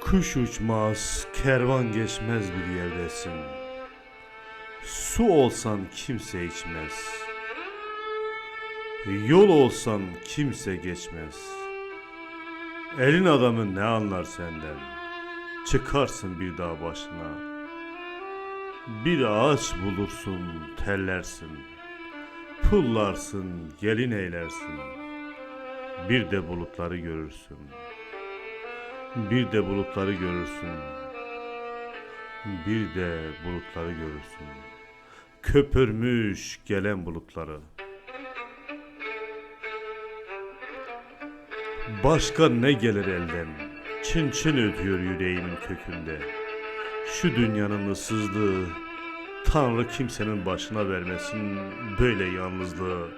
Kuş uçmaz, kervan geçmez bir yerdesin. Su olsan kimse içmez. Yol olsan kimse geçmez. Elin adamı ne anlar senden? Çıkarsın bir dağ başına. Bir ağaç bulursun, tellersin. Pullarsın, gelin eylersin. Bir de bulutları görürsün. Bir de bulutları görürsün. Bir de bulutları görürsün. Köpürmüş gelen bulutları. Başka ne gelir elden? Çın çın ötüyor yüreğimin kökünde. Şu dünyanın ıssızlığı, Tanrı kimsenin başına vermesin böyle yalnızlığı.